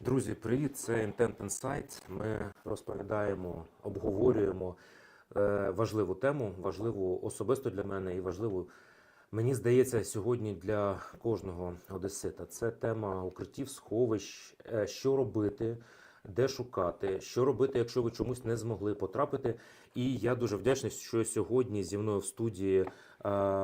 Друзі, привіт! Це Intent Insight. Ми розповідаємо, обговорюємо е, важливу тему, важливу особисто для мене і важливу, мені здається, сьогодні для кожного одесита. Це тема укриттів, сховищ, е, що робити, де шукати, що робити, якщо ви чомусь не змогли потрапити. І я дуже вдячний, що сьогодні зі мною в студії е,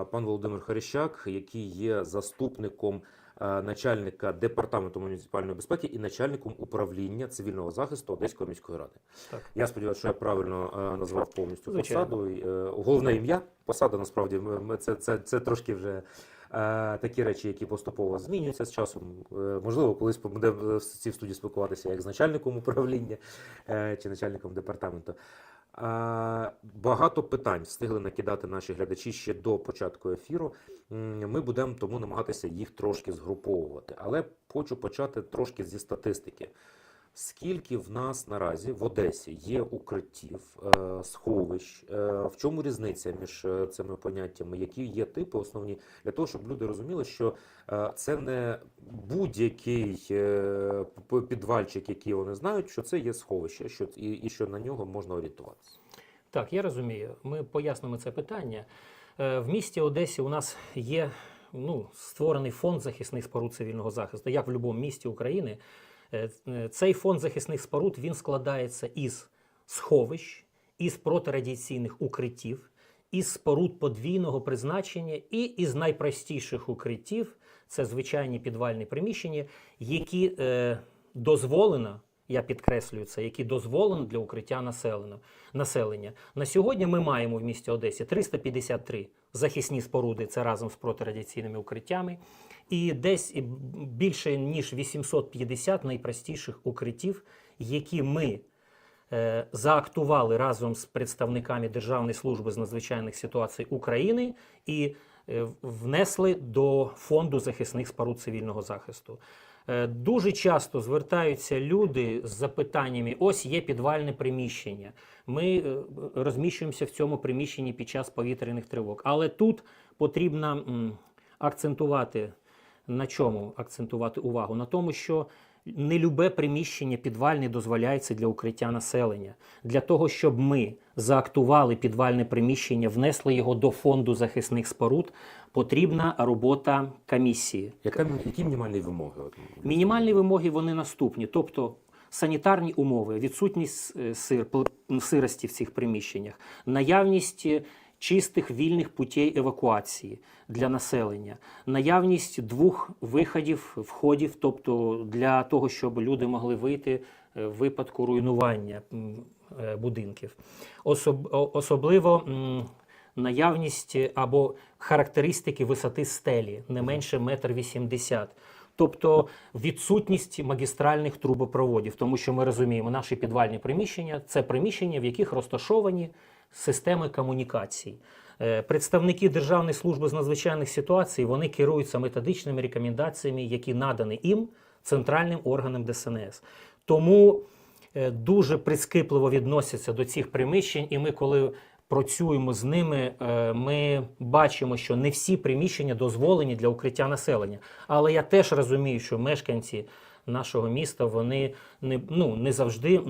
пан Володимир Харищак, який є заступником е, начальника департаменту муніципальної безпеки і начальником управління цивільного захисту Одеської міської ради. Так. Я сподіваюся, що я правильно е, назвав повністю Звичайно. посаду. Головне ім'я. Посада насправді це, це, це трошки вже. Е, Такі речі, які поступово змінюються з часом. Е, Можливо, колись буде в цій студії спілкуватися як з начальником управління е, чи начальником департаменту. Багато питань встигли накидати наші глядачі ще до початку ефіру. Ми будемо тому намагатися їх трошки згруповувати. Але хочу почати трошки зі статистики. Скільки в нас наразі в Одесі є укриттів, е, сховищ? Е, В чому різниця між е, цими поняттями? Які є типи основні для того, щоб люди розуміли, що це не будь-який підвальчик, який вони знають, що це є сховище, що і, що на нього можна орієнтуватися. Так, я розумію. Ми пояснимо це питання. В місті Одесі у нас є ну, створений фонд захисних споруд цивільного захисту, як в будь-якому місті України. Е, е, Цей фонд захисних споруд він складається із сховищ, із протирадіаційних укриттів, із споруд подвійного призначення і із найпростіших укриттів це звичайні підвальні приміщення, які е, дозволено, я підкреслюю це, які дозволено для укриття населення. На сьогодні ми маємо в місті Одесі 353 захисні споруди, це разом з протирадіаційними укриттями, і десь більше ніж 850 найпростіших укриттів, які ми е, заактували разом з представниками Державної служби з надзвичайних ситуацій України і е, внесли до фонду захисних споруд цивільного захисту. Е, Дуже часто звертаються люди з запитаннями: ось є підвальне приміщення. Ми е, розміщуємося в цьому приміщенні під час повітряних тривог. Але тут потрібно акцентувати на чому акцентувати увагу? На тому, що не любе приміщення підвальне дозволяється для укриття населення. Для того, щоб ми заактували підвальне приміщення, внесли його до фонду захисних споруд, потрібна робота комісії. Яка які мінімальні вимоги? Мінімальні вимоги вони наступні, тобто санітарні умови, відсутність е, сир, сирості в цих приміщеннях, наявність е, чистих вільних путей евакуації для населення, наявність двох виходів, входів, тобто для того, щоб люди могли вийти е, в випадку руйнування е, будинків. Особ, особливо наявність або характеристики висоти стелі не менше метр вісімдесят. Тобто відсутність магістральних трубопроводів, тому що ми розуміємо, наші підвальні приміщення це приміщення, в яких розташовані системи комунікацій. Е, Представники Державної служби з надзвичайних ситуацій вони керуються методичними рекомендаціями, які надані їм центральним органам ДСНС. Тому е, дуже прискіпливо відносяться до цих приміщень, і ми, коли працюємо з ними, е, ми бачимо, що не всі приміщення дозволені для укриття населення. Але я теж розумію, що мешканці нашого міста вони не, ну, не завжди.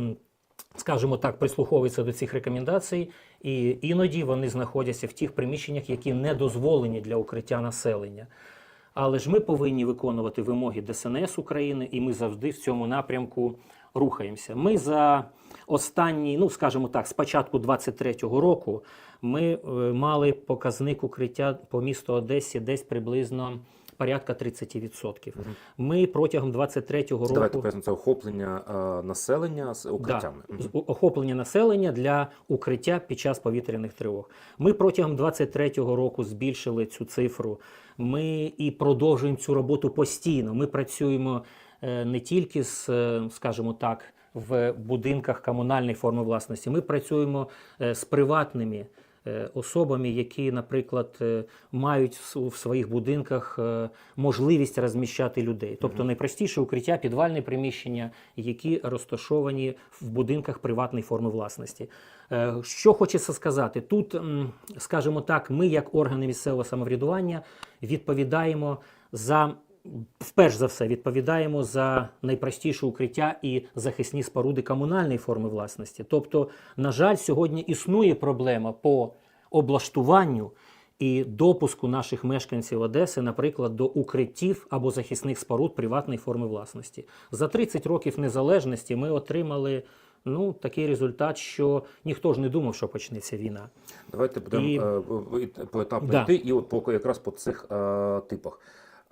Скажімо так, прислуховуються до цих рекомендацій, і іноді вони знаходяться в тих приміщеннях, які не дозволені для укриття населення. Але ж ми повинні виконувати вимоги ДСНС України, і ми завжди в цьому напрямку рухаємося. Ми за останні, ну скажімо так, з початку 23-го року ми е, мали показник укриття по місту Одесі десь приблизно порядка 30%. Ми протягом 23-го року Давайте пояснимо, це охоплення е, населення з укриттями. Да, з- охоплення населення для укриття під час повітряних тривог. Ми протягом 23-го року збільшили цю цифру. Ми і продовжуємо цю роботу постійно. Ми працюємо е, не тільки з, е, скажімо так, в будинках комунальної форми власності. Ми працюємо е, з приватними особами, які, наприклад, е, мають в своїх будинках е, можливість розміщати людей. Тобто найпростіше укриття, підвальне приміщення, які розташовані в будинках приватної форми власності. Е, Що хочеться сказати, тут, скажімо так, ми, як органи місцевого самоврядування, відповідаємо за вперш за все відповідаємо за найпростіше укриття і захисні споруди комунальної форми власності. Тобто, на жаль, сьогодні існує проблема по облаштуванню і допуску наших мешканців Одеси, наприклад, до укриттів або захисних споруд приватної форми власності. За 30 років незалежності ми отримали ну, такий результат, що ніхто ж не думав, що почнеться війна. Давайте будемо І- е, поетапно Да. йти, і от по якраз по цих е, типах.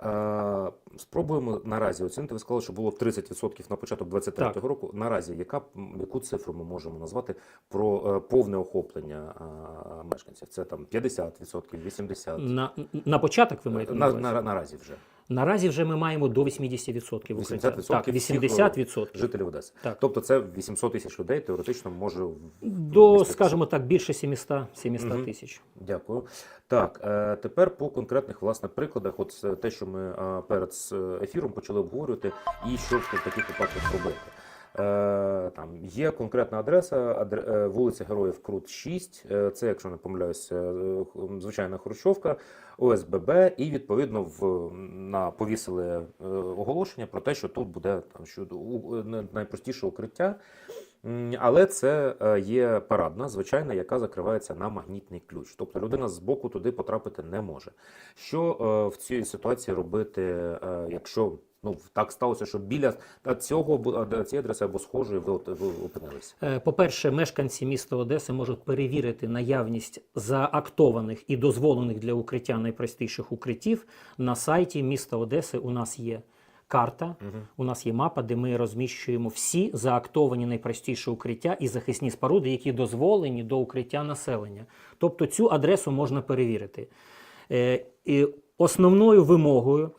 Е, спробуємо наразі оцінити. Ви сказали, що було 30% на початок 23-го року. Наразі яка яку цифру ми можемо назвати про е, повне охоплення е, мешканців? Це там 50%, 80%? На, на початок ви маєте На, на, наразі вже Наразі вже ми маємо до 80% укриття. 80% Так, всіх, 80%. жителів Одеси. Так. Тобто це 800 тисяч людей теоретично може До, вміститися. скажімо так, більше 700, 700 угу. тисяч. Дякую. Так, е, тепер по конкретних власне прикладах, от те, що ми е, перед ефіром почали обговорювати, і що в таких випадках робити. Е, Там є конкретна адреса, е, вулиця Героїв Крут 6. Е, Це, якщо не помиляюся, звичайна Хрущовка, ОСББ, і відповідно в на повісили оголошення про те, що тут буде там що найпростіше укриття. Але це є парадна, звичайна, яка закривається на магнітний ключ. Тобто людина з боку туди потрапити не може. Що в цій ситуації робити, якщо ну так сталося, що біля цього цієї адреси або схожої ви, ви опинилися? Е, По-перше, мешканці міста Одеси можуть перевірити наявність заактованих і дозволених для укриття найпростіших укриттів на сайті міста Одеси. У нас є карта, у нас є мапа, де ми розміщуємо всі заактовані найпростіші укриття і захисні споруди, які дозволені до укриття населення. Тобто цю адресу можна перевірити. Е, І основною вимогою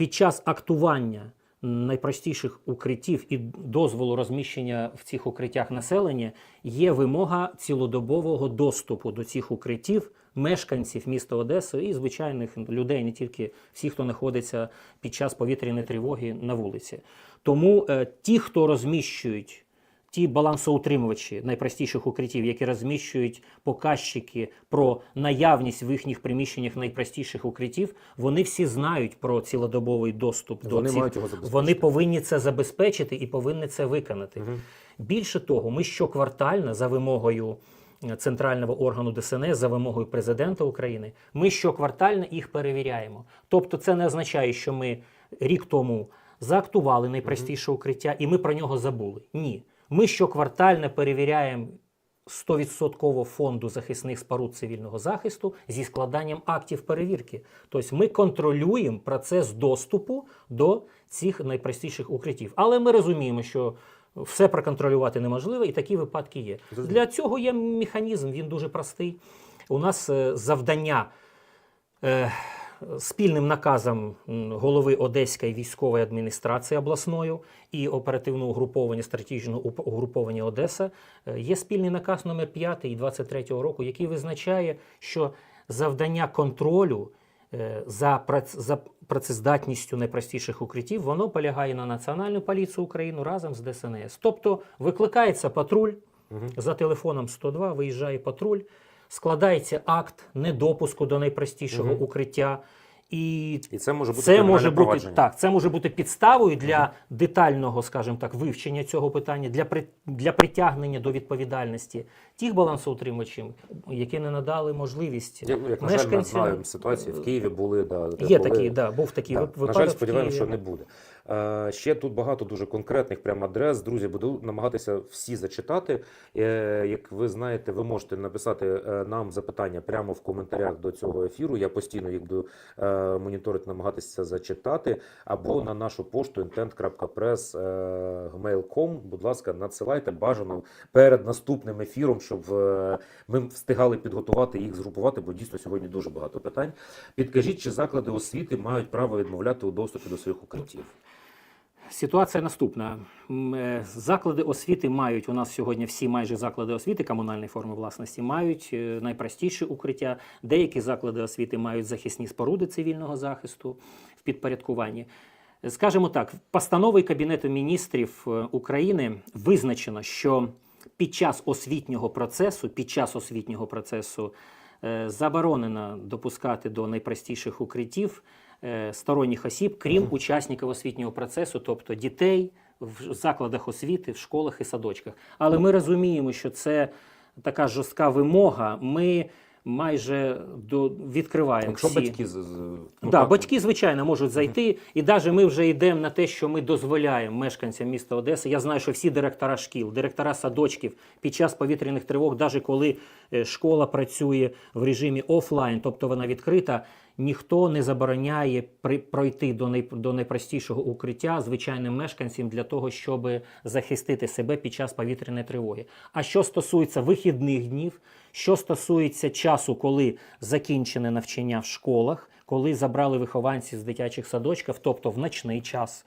під час актування найпростіших укриттів і дозволу розміщення в цих укриттях населення є вимога цілодобового доступу до цих укриттів мешканців міста Одеси і звичайних людей, не тільки всі, хто знаходиться під час повітряної тривоги на вулиці. Тому е, ті, хто розміщують ті балансоутримувачі найпростіших укриттів, які розміщують показчики про наявність в їхніх приміщеннях найпростіших укриттів, вони всі знають про цілодобовий доступ до Вони цих. мають його забезпечити. Вони повинні це забезпечити і повинні це виконати. Більше того, ми щоквартально за вимогою е, центрального органу ДСНС, за вимогою президента України, ми щоквартально їх перевіряємо. Тобто, це не означає, що ми рік тому заактували найпростіше укриття, і ми про нього забули. Ні. Ми щоквартально перевіряємо 100% фонду захисних споруд цивільного захисту зі складанням актів перевірки. Тобто ми контролюємо процес доступу до цих найпростіших укриттів. Але ми розуміємо, що все проконтролювати неможливо, і такі випадки є. Для цього є механізм, він дуже простий. У нас е, завдання. Спільним наказом голови Одеської військової адміністрації обласною і оперативного угруповання стратегічного угруповання Одеса е, є спільний наказ номер 5 і 23 року, який визначає, що завдання контролю е, за, за працездатністю найпростіших укриттів воно полягає на Національну поліцію України разом з ДСНС. Тобто викликається патруль за телефоном 102, виїжджає патруль, складається акт недопуску до найпростішого укриття. І І це може бути це може бути так. Це може бути підставою для детального, скажімо так, вивчення цього питання, для при, для притягнення до відповідальності тих балансоутримувачів, які не надали можливість Як, як на жаль, ми мешканцям. знаємо ситуації в Києві були да, де Є були- такий, да, був такий Так, вип- на випадок. жаль, сподіваємося, що не буде. Е, ще тут багато дуже конкретних прям адрес. Друзі, буду намагатися всі зачитати. Е, як ви знаєте, ви можете написати е, нам запитання прямо в коментарях до цього ефіру. Я постійно їх буду моніторити, намагатися зачитати. Або на нашу пошту intent.press.gmail.com. Будь ласка, надсилайте бажано перед наступним ефіром, щоб ми встигали підготувати їх, згрупувати, бо дійсно сьогодні дуже багато питань. Підкажіть, чи заклади освіти мають право відмовляти у доступі до своїх укриттів? Ситуація наступна. Е, Заклади освіти мають у нас сьогодні всі майже заклади освіти комунальної форми власності мають е, найпростіші укриття. Деякі заклади освіти мають захисні споруди цивільного захисту в підпорядкуванні. Скажімо так, постановою Кабінету міністрів е, України визначено, що під час освітнього процесу, під час освітнього процесу заборонено допускати до найпростіших укриттів сторонніх осіб, крім учасників освітнього процесу, тобто дітей в закладах освіти, в школах і садочках. Але ми розуміємо, що це така жорстка вимога. Ми майже до відкриваємо Якщо всі. батьки ну, да, батьки, звичайно, можуть зайти, і навіть ми вже йдемо на те, що ми дозволяємо мешканцям міста Одеси. Я знаю, що всі директора шкіл, директора садочків під час повітряних тривог, навіть коли е, школа працює в режимі офлайн, тобто вона відкрита, ніхто не забороняє при, пройти до, най, до найпростішого укриття звичайним мешканцям для того, щоб захистити себе під час повітряної тривоги. А що стосується вихідних днів, що стосується часу, коли закінчене навчання в школах, коли забрали вихованців з дитячих садочків, тобто в ночний час.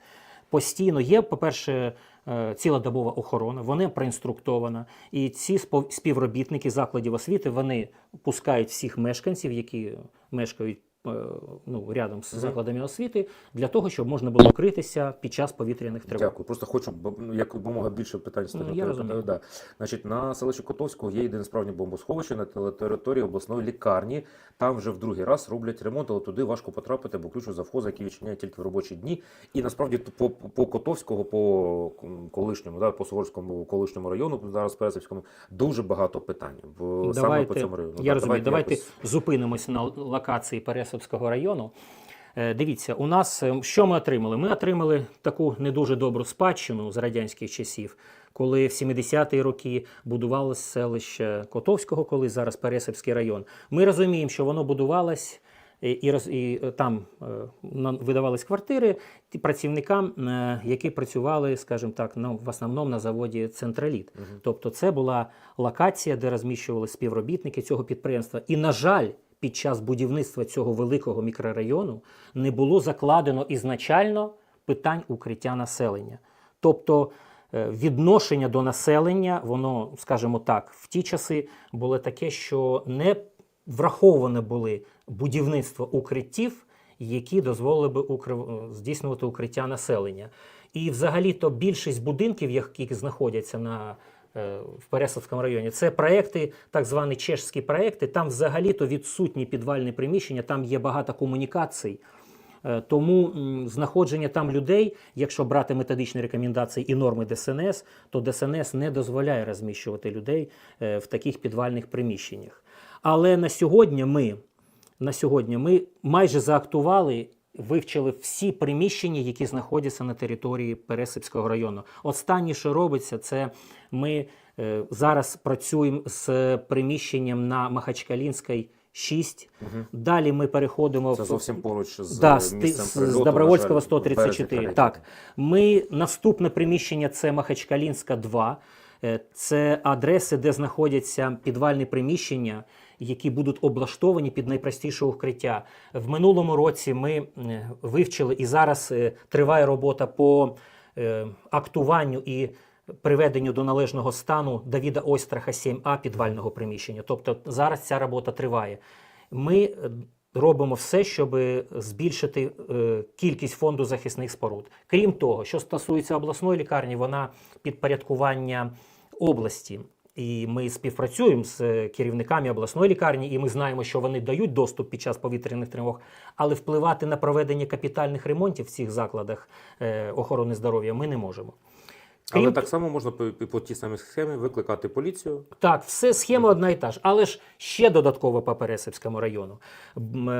Постійно є, по-перше, е, цілодобова охорона, вона проінструктована. І ці співробітники закладів освіти вони пускають всіх мешканців, які мешкають ну, рядом з закладами освіти, для того, щоб можна було укритися під час повітряних тривог. Дякую. Просто хочу ну, якомога більше питань. Ну, я розумію. Да. Значить, на селищі Котовського є єдине справжнє бомбосховище на території обласної лікарні. Там вже в другий раз роблять ремонт, але туди важко потрапити, бо ключ у завхоза, який відчиняє тільки в робочі дні. І насправді по, по Котовського, по колишньому, да, по Суворському колишньому району, зараз Пересипському, дуже багато питань. В, саме по цьому району. я Да, розумію, давайте якось- зупинимось на локації Пересовського району. Е, Дивіться, у нас е, що ми отримали? Ми отримали таку не дуже добру спадщину з радянських часів, коли в 70-ті роки будувалось селище Котовського, коли зараз Пересипський район. Ми розуміємо, що воно будувалось. І, і, роз- і е, там е, видавались квартири працівникам, е, які працювали, скажімо так, ну, в основному на заводі Централіт. Мгм. Тобто, це була локація, де розміщували співробітники цього підприємства. І, на жаль, під час будівництва цього великого мікрорайону не було закладено ізначально питань укриття населення. Тобто е, відношення до населення, воно, скажімо так, в ті часи було таке, що не враховане були будівництво укриттів, які дозволили би укрив- е, здійснювати укриття населення. І взагалі-то більшість будинків, які знаходяться на в Пересовському районі. Це проекти, так звані чешські проекти. Там взагалі-то відсутні підвальні приміщення, там є багато комунікацій. Е, Тому знаходження там людей, якщо брати методичні рекомендації і норми ДСНС, то ДСНС не дозволяє розміщувати людей е, в таких підвальних приміщеннях. Але на сьогодні ми, на сьогодні ми майже заактували. Вивчили всі приміщення, які знаходяться на території Пересипського району. Останнє, що робиться, це ми е, зараз працюємо з приміщенням на Махачкалінській 6. Мгм. Далі ми переходимо Це в зовсім поруч з да, з, місцем з, з Добровольського на жаль, 134. Березня Так. Ми, наступне приміщення це Махачкалінська 2. Е, Це адреси, де знаходяться підвальні приміщення, які будуть облаштовані під найпростіше укриття. В минулому році ми е, вивчили і зараз е, триває робота по е, актуванню і приведенню до належного стану Давіда Ойстраха 7А підвального приміщення. Тобто зараз ця робота триває. Ми робимо все, щоб збільшити кількість фонду захисних споруд. Крім того, що стосується обласної лікарні, вона підпорядкування області. І ми співпрацюємо з керівниками обласної лікарні, і ми знаємо, що вони дають доступ під час повітряних тривог, але впливати на проведення капітальних ремонтів в цих закладах е, охорони здоров'я ми не можемо. Але Крім так само можна по, по тій самій схемі викликати поліцію. Так, все схема одна і та ж, але ж ще додатково по Пересипському району.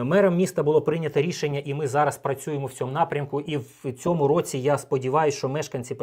Мером міста було прийнято рішення, і ми зараз працюємо в цьому напрямку. І в цьому році я сподіваюся, що мешканці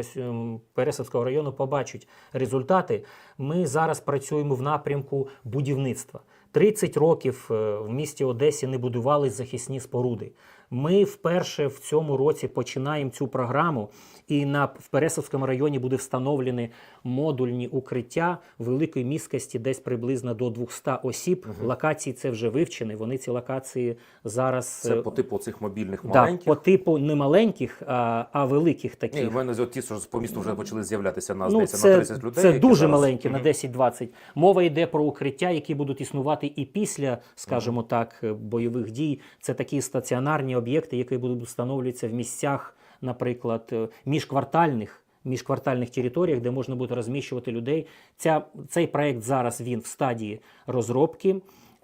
Пересипського району побачать результати. Ми зараз працюємо в напрямку будівництва. 30 років е, в місті Одесі не будувались захисні споруди. Ми вперше в цьому році починаємо цю програму, і на в Пересовському районі буде встановлені модульні укриття великої міськості, десь приблизно до 200 осіб. Локації це вже вивчені. Вони ці локації зараз Це е, по типу цих мобільних да, маленьких. по типу не маленьких, а, а великих Ні, в мене ті, що по місту вже почали з'являтися на, Ну, це, на 30 людей. це дуже зараз- маленькі на Мгм. 10-20. Мова йде про укриття, які будуть існувати і після, скажімо так, е, бойових дій. Це такі стаціонарні об'єкти, які будуть встановлюватися в місцях, наприклад, е, міжквартальних. Міжквартальних територіях, де можна буде розміщувати людей. Ця, цей проект зараз він в стадії розробки.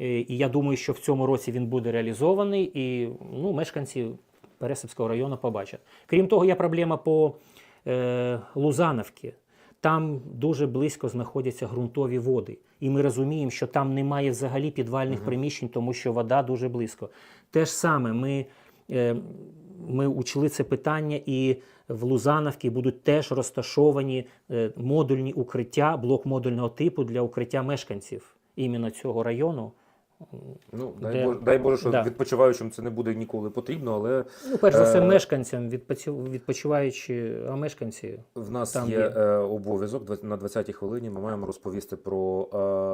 Е, І я думаю, що в цьому році він буде реалізований, і ну, мешканці Пересипського району побачать. Крім того, є проблема по е, Лузановці. Там дуже близько знаходяться ґрунтові води. І ми розуміємо, що там немає взагалі підвальних приміщень, тому що вода дуже близько. Те ж саме ми, е, ми учли це питання, і в Лузановці будуть теж розташовані е, модульні укриття, блок модульного типу для укриття мешканців іменно цього району. Ну, дай, Де- Боже, дай Боже, що Да. відпочиваючим це не буде ніколи потрібно, але Ну, перш за все, Е, мешканцям, відпочив- відпочиваючи, а мешканці. В нас Там є є. е, обов'язок на 20-й хвилині. Ми маємо розповісти про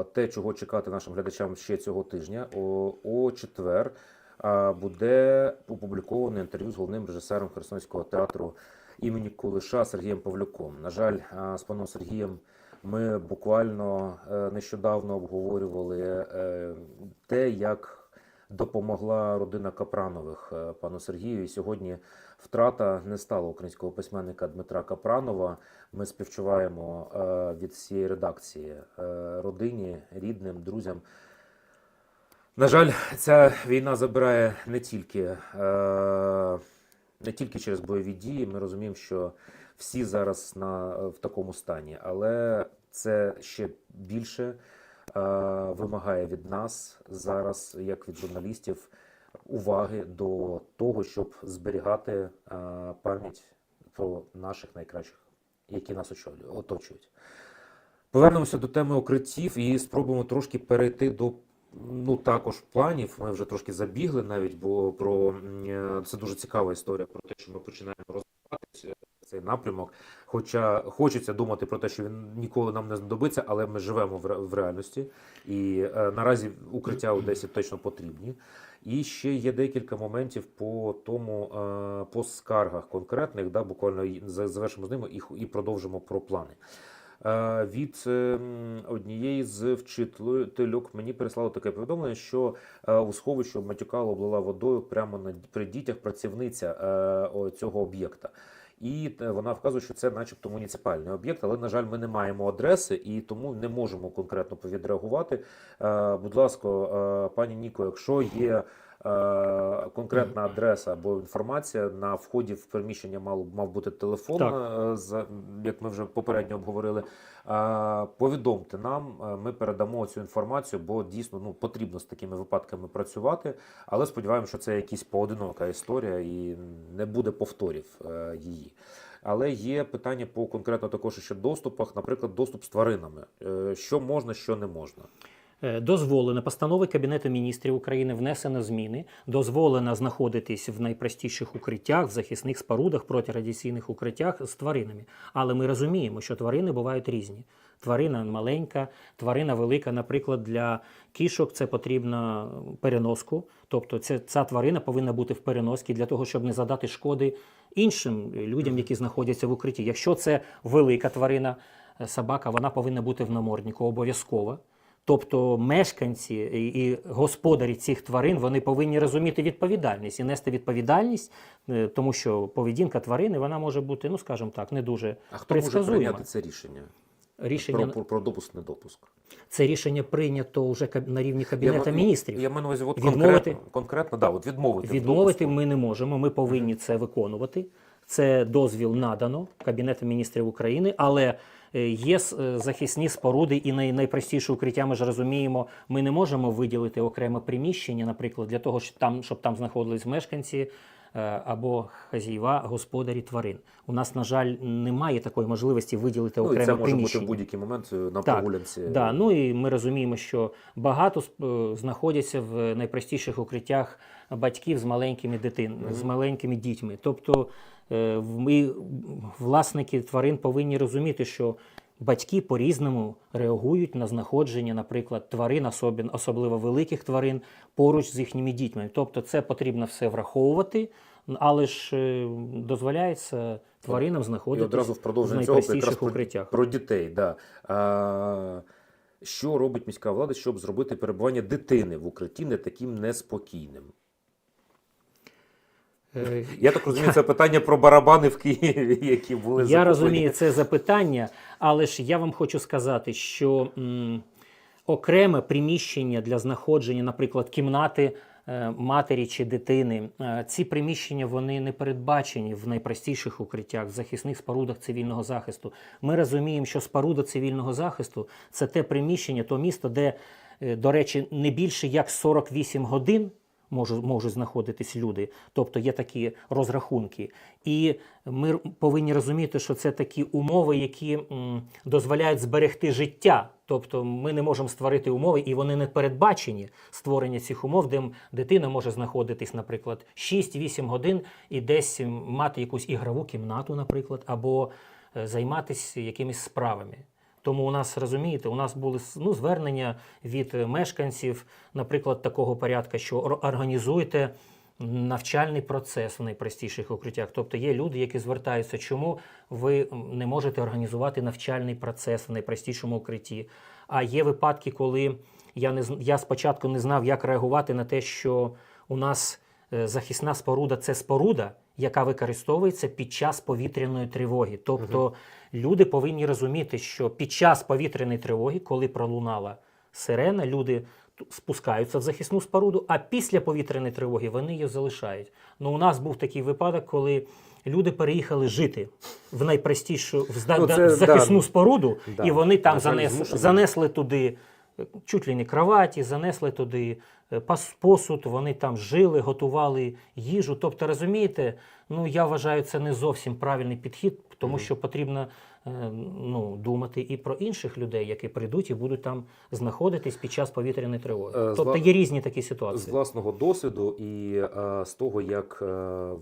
е, те, чого чекати нашим глядачам ще цього тижня. О, о четвер буде опубліковане інтерв'ю з головним режисером Херсонського театру імені Кулиша Сергієм Павлюком. На жаль, з паном Сергієм ми буквально е, нещодавно обговорювали е, те, як допомогла родина Капранових е, пану Сергію. І сьогодні втрата не стала українського письменника Дмитра Капранова. Ми співчуваємо від всієї редакції родині, рідним, друзям. На жаль, ця війна забирає не тільки, е, не тільки через бойові дії. Ми розуміємо, що всі зараз на, в такому стані, але це ще більше е, вимагає від нас зараз, як від журналістів, уваги до того, щоб зберігати е, пам'ять про наших найкращих, які нас оточують. Повернемося до теми укриттів і спробуємо трошки перейти до ну також планів. Ми вже трошки забігли навіть, бо про е, це дуже цікава історія про те, що ми починаємо розвивати цей напрямок. Хоча хочеться думати про те, що він ніколи нам не знадобиться, але ми живемо в, ре- в реальності, і е, наразі укриття Одесі точно потрібні. І ще є декілька моментів по тому, е, по скаргах конкретних, да, буквально завершимо з ними і, і продовжимо про плани. Е, Від е, однієї з вчительок мені прислало таке повідомлення, що е, у сховищі матюкала облила водою прямо на при дітях працівниця цього об'єкта. І вона вказує, що це, начебто, муніципальний об'єкт, але на жаль, ми не маємо адреси і тому не можемо конкретно відреагувати. Е, Будь ласка, пані Ніко, якщо є конкретна адреса або інформація на вході в приміщення мав, мав бути телефон, Так. е, як ми вже попередньо обговорили. е, Повідомте нам, е, ми передамо цю інформацію, бо дійсно ну потрібно з такими випадками працювати. Але сподіваємося, що це якась поодинока історія і не буде повторів е, її. Але є питання по конкретно також ще доступах, наприклад, доступ з тваринами. Е, Що можна, що не можна. Е, Дозволено постанови Кабінету міністрів України внесено зміни. Дозволено знаходитись в найпростіших укриттях, в захисних спорудах, протирадіаційних укриттях з тваринами. Але ми розуміємо, що тварини бувають різні. Тварина маленька, тварина велика. Наприклад, для кішок це потрібно переноску. Тобто, це, ця тварина повинна бути в переносці для того, щоб не задати шкоди іншим людям, які знаходяться в укритті. Якщо це велика тварина, е, собака, вона повинна бути в наморднику обов'язково. Тобто мешканці і господарі цих тварин вони повинні розуміти відповідальність і нести відповідальність, е, тому що поведінка тварини вона може бути, ну скажімо так, не дуже А хто може прийняти це рішення? Рішення Про, про, допуск, недопуск. це рішення прийнято вже на рівні кабінету міністрів. Я маю на увазі, от Відмовити? конкретно, конкретно, да, от відмовити. Відмовити ми не можемо. Ми повинні це виконувати. Це дозвіл надано Кабінетом міністрів України, але є е, захисні споруди і най, найпростіше укриття. Ми ж розуміємо, ми не можемо виділити окреме приміщення, наприклад, для того, щоб там, щоб там знаходились мешканці е, або хазяїва, господарі тварин. У нас, на жаль, немає такої можливості виділити Ну, і це може бути в будь-який момент е, на Так, прогулянці. Да, ну і ми розуміємо, що багато е, знаходяться в найпростіших укриттях батьків з маленькими дитин, з маленькими дітьми. Тобто е, ми, власники тварин повинні розуміти, що батьки по-різному реагують на знаходження, наприклад, тварин, особливо великих тварин, поруч з їхніми дітьми. Тобто це потрібно все враховувати, але ж е, дозволяється тваринам знаходитися одразу в цього найпростіших про, укриттях. про дітей. Да. А, що робить міська влада, щоб зробити перебування дитини в укритті не таким неспокійним? Я так розумію, це питання про барабани в Києві, які були Я закуплені. розумію це запитання, але ж я вам хочу сказати, що м, окреме приміщення для знаходження, наприклад, кімнати е, матері чи дитини. Е, Ці приміщення вони не передбачені в найпростіших укриттях, в захисних спорудах цивільного захисту. Ми розуміємо, що споруда цивільного захисту це те приміщення, то місто, де, е, до речі, не більше як 48 годин можуть, можуть знаходитись люди. Тобто є такі розрахунки. І ми повинні розуміти, що це такі умови, які дозволяють зберегти життя. Тобто ми не можемо створити умови, і вони не передбачені створення цих умов, де дитина може знаходитись, наприклад, 6-8 годин і десь мати якусь ігрову кімнату, наприклад, або е, займатися якимись справами. Тому у нас розумієте, у нас були ну, звернення від мешканців, наприклад, такого порядку, що організуйте навчальний процес в найпростіших укриттях. Тобто є люди, які звертаються, чому ви не можете організувати навчальний процес в найпростішому укритті. А є випадки, коли я не я спочатку не знав, як реагувати на те, що у нас е, захисна споруда це споруда, яка використовується під час повітряної тривоги. Тобто люди повинні розуміти, що під час повітряної тривоги, коли пролунала сирена, люди спускаються в захисну споруду, а після повітряної тривоги вони її залишають. Ну, у нас був такий випадок, коли люди переїхали жити в найпростішу в Ну, да- це, захисну да. споруду, Да. і вони там занес, занесли туди чуть ли не кроваті, занесли туди е, посуд, вони там жили, готували їжу. Тобто, розумієте, ну я вважаю, це не зовсім правильний підхід, тому що потрібно е, ну, думати і про інших людей, які прийдуть і будуть там знаходитись під час повітряної тривоги. Е, Тобто є різні такі ситуації З власного досвіду і е, з того, як е,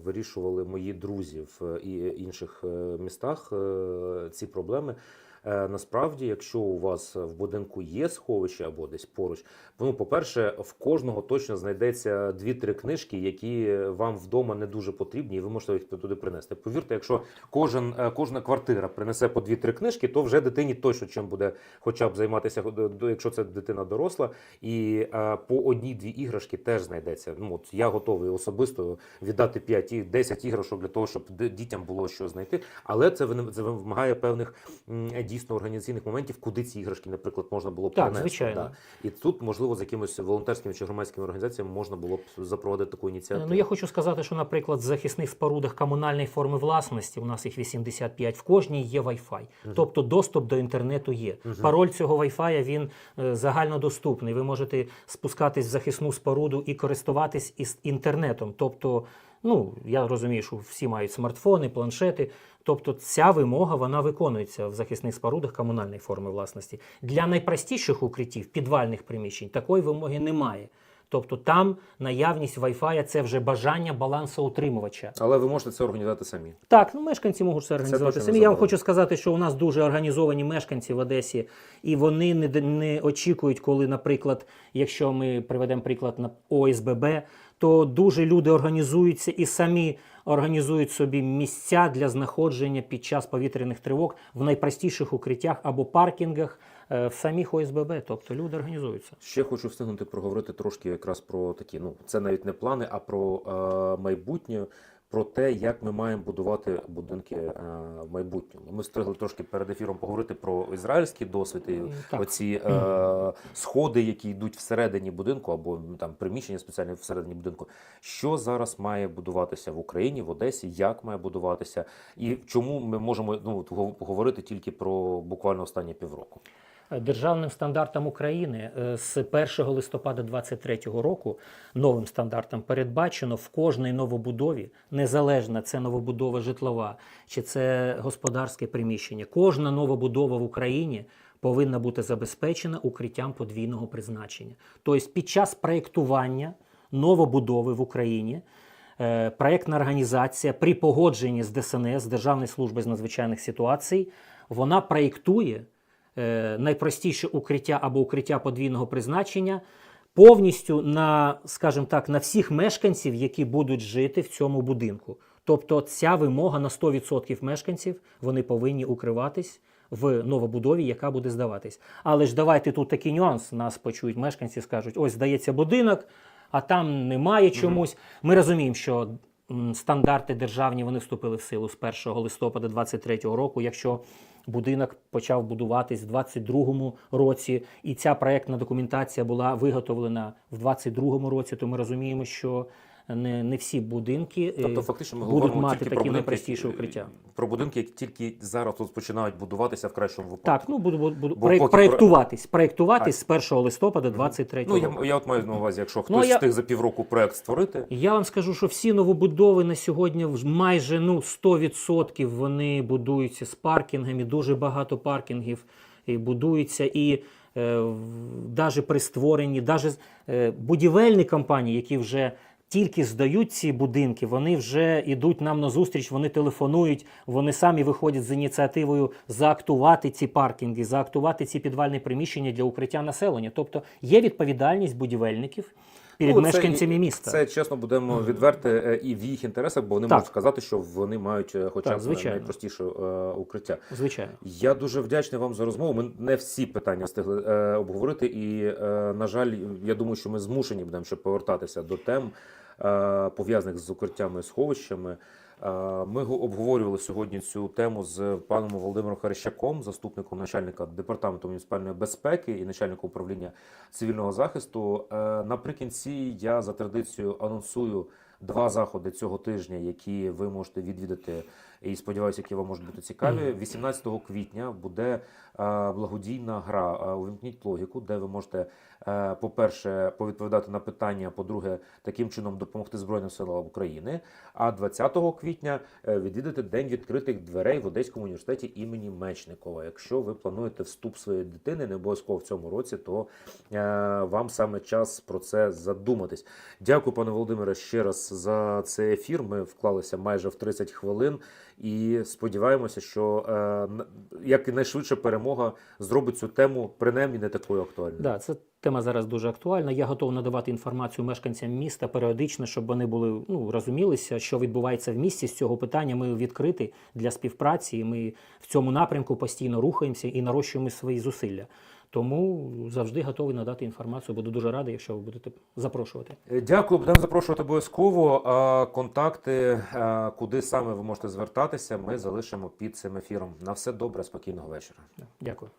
вирішували мої друзі в е, інших містах е, ці проблеми. Е, Насправді, якщо у вас в будинку є сховище або десь поруч, ну, по-перше, в кожного точно знайдеться дві-три книжки, які вам вдома не дуже потрібні, і ви можете їх туди принести. Повірте, якщо кожен, е, кожна квартира принесе по дві-три книжки, то вже дитині точно чим буде хоча б займатися, якщо це дитина доросла, і е, по одній-дві іграшки теж знайдеться. Ну от я готовий особисто віддати 5-10 іграшок для того, щоб дітям було що знайти. Але це вимагає певних м, дійсно організаційних моментів, куди ці іграшки, наприклад, можна було б Так, принести. звичайно. Да. І тут, можливо, з якимось волонтерськими чи громадськими організаціями можна було б запровадити таку ініціативу. Ну, я хочу сказати, що, наприклад, в захисних спорудах комунальної форми власності, у нас їх 85, в кожній є Wi-Fi. Тобто доступ до інтернету є. Пароль цього Wi-Fi він е, загальнодоступний. Ви можете спускатись в захисну споруду і користуватись із інтернетом. Тобто, ну, я розумію, що всі мають смартфони, планшети. Тобто ця вимога вона виконується в захисних спорудах комунальної форми власності. Для найпростіших укриттів, підвальних приміщень, такої вимоги немає. Тобто там наявність Wi-Fi – це вже бажання балансоутримувача. Але ви можете це організувати самі. Так, ну мешканці можуть це організувати точно самі. Я вам хочу сказати, що у нас дуже організовані мешканці в Одесі, і вони не, не очікують, коли, наприклад, якщо ми приведемо приклад на ОСББ, то дуже люди організуються і самі організують собі місця для знаходження під час повітряних тривог в найпростіших укриттях або паркінгах е, в самих ОСББ. Тобто люди організуються. Ще хочу встигнути проговорити трошки якраз про такі. Ну це навіть не плани, а про е, майбутнє. Про те, як ми маємо будувати будинки е, в майбутньому. Ми встигли трошки перед ефіром поговорити про ізраїльський досвід Так. оці е, сходи, які йдуть всередині будинку, або там приміщення спеціальне всередині будинку. Що зараз має будуватися в Україні, в Одесі, як має будуватися, і чому ми можемо ну, говорити тільки про буквально останні півроку? Державним стандартом України е, з 1 листопада 2023 року новим стандартом передбачено в кожній новобудові, незалежно це новобудова житлова чи це господарське приміщення, кожна новобудова в Україні повинна бути забезпечена укриттям подвійного призначення. Тобто під час проєктування новобудови в Україні е, проєктна організація при погодженні з ДСНС, Державної служби з надзвичайних ситуацій, вона проєктує найпростіше укриття або укриття подвійного призначення повністю на, скажімо так, на всіх мешканців, які будуть жити в цьому будинку. Тобто ця вимога на 100% мешканців вони повинні укриватись в новобудові, яка буде здаватись. Але ж давайте тут такий нюанс. Нас почують мешканці, скажуть: ось здається будинок, а там немає чомусь. Ми розуміємо, що стандарти державні вони вступили в силу з 1 листопада 2023 року. Якщо будинок почав будуватись в 22-му році, і ця проектна документація була виготовлена в 22-му році. То ми розуміємо, що не, не всі будинки е, Тобто, фактично, ми будуть говоримо мати тільки такі найпростіші укриття. Про будинки, які тільки зараз тут починають будуватися в кращому випадку. Так, ну буду, буду, буду проєк- поки- проєктуватись, проєктуватись з 1 листопада 23 Ну, року. я, я от маю на увазі, якщо Ну, хтось я- встиг за півроку проект створити, Я вам скажу, що всі новобудови на сьогодні майже ну 100% вони будуються з паркінгами. Дуже багато паркінгів і будуються і. Навіть при створенні, навіть будівельні компанії, які вже тільки здають ці будинки, вони вже йдуть нам на зустріч, вони телефонують, вони самі виходять з ініціативою заактувати ці паркінги, заактувати ці підвальні приміщення для укриття населення. Тобто є відповідальність будівельників перед Ну, мешканцями і- міста. Це чесно будемо відверти е, і в їх інтересах, бо вони Так. можуть сказати, що вони мають е, хоча Так, б звичайно. найпростіше е, укриття. Звичайно. Я дуже вдячний вам за розмову. Ми не всі питання встигли е, обговорити, і е, на жаль, я думаю, що ми змушені будемо ще повертатися до тем е, пов'язаних з укриттями і сховищами. Е, Ми обговорювали сьогодні цю тему з паном Володимиром Харещаком, заступником начальника департаменту муніципальної безпеки і начальником управління цивільного захисту. Е, Наприкінці я за традицією анонсую два заходи цього тижня, які ви можете відвідати, і сподіваюся, які вам можуть бути цікаві. 18 квітня буде е, благодійна гра е, Увімкніть логіку, де ви можете, е, по-перше, повідповідати на питання, по-друге, таким чином допомогти Збройним силам України. А 20 квітня відвідати День відкритих дверей в Одеському університеті імені Мечникова. Якщо ви плануєте вступ своєї дитини, не обов'язково в цьому році, то вам саме час про це задуматись. Дякую, пане Володимире, ще раз за цей ефір. Ми вклалися майже в 30 хвилин і сподіваємося, що е, н- якнайшвидше перемога зробить цю тему принаймні не такою актуальною. Да, це тема зараз дуже актуальна. Я готовий надавати інформацію мешканцям міста періодично, щоб вони були ну розумілися, що відбувається в місті з цього питання. Ми відкриті для співпраці. Ми в цьому напрямку постійно рухаємося і нарощуємо свої зусилля. Тому завжди готовий надати інформацію. Буду дуже радий, якщо ви будете запрошувати. Е, Дякую, будемо запрошувати обов'язково. А Контакти, е, куди саме ви можете звертатися, ми залишимо під цим ефіром. На все добре, спокійного вечора. Дякую.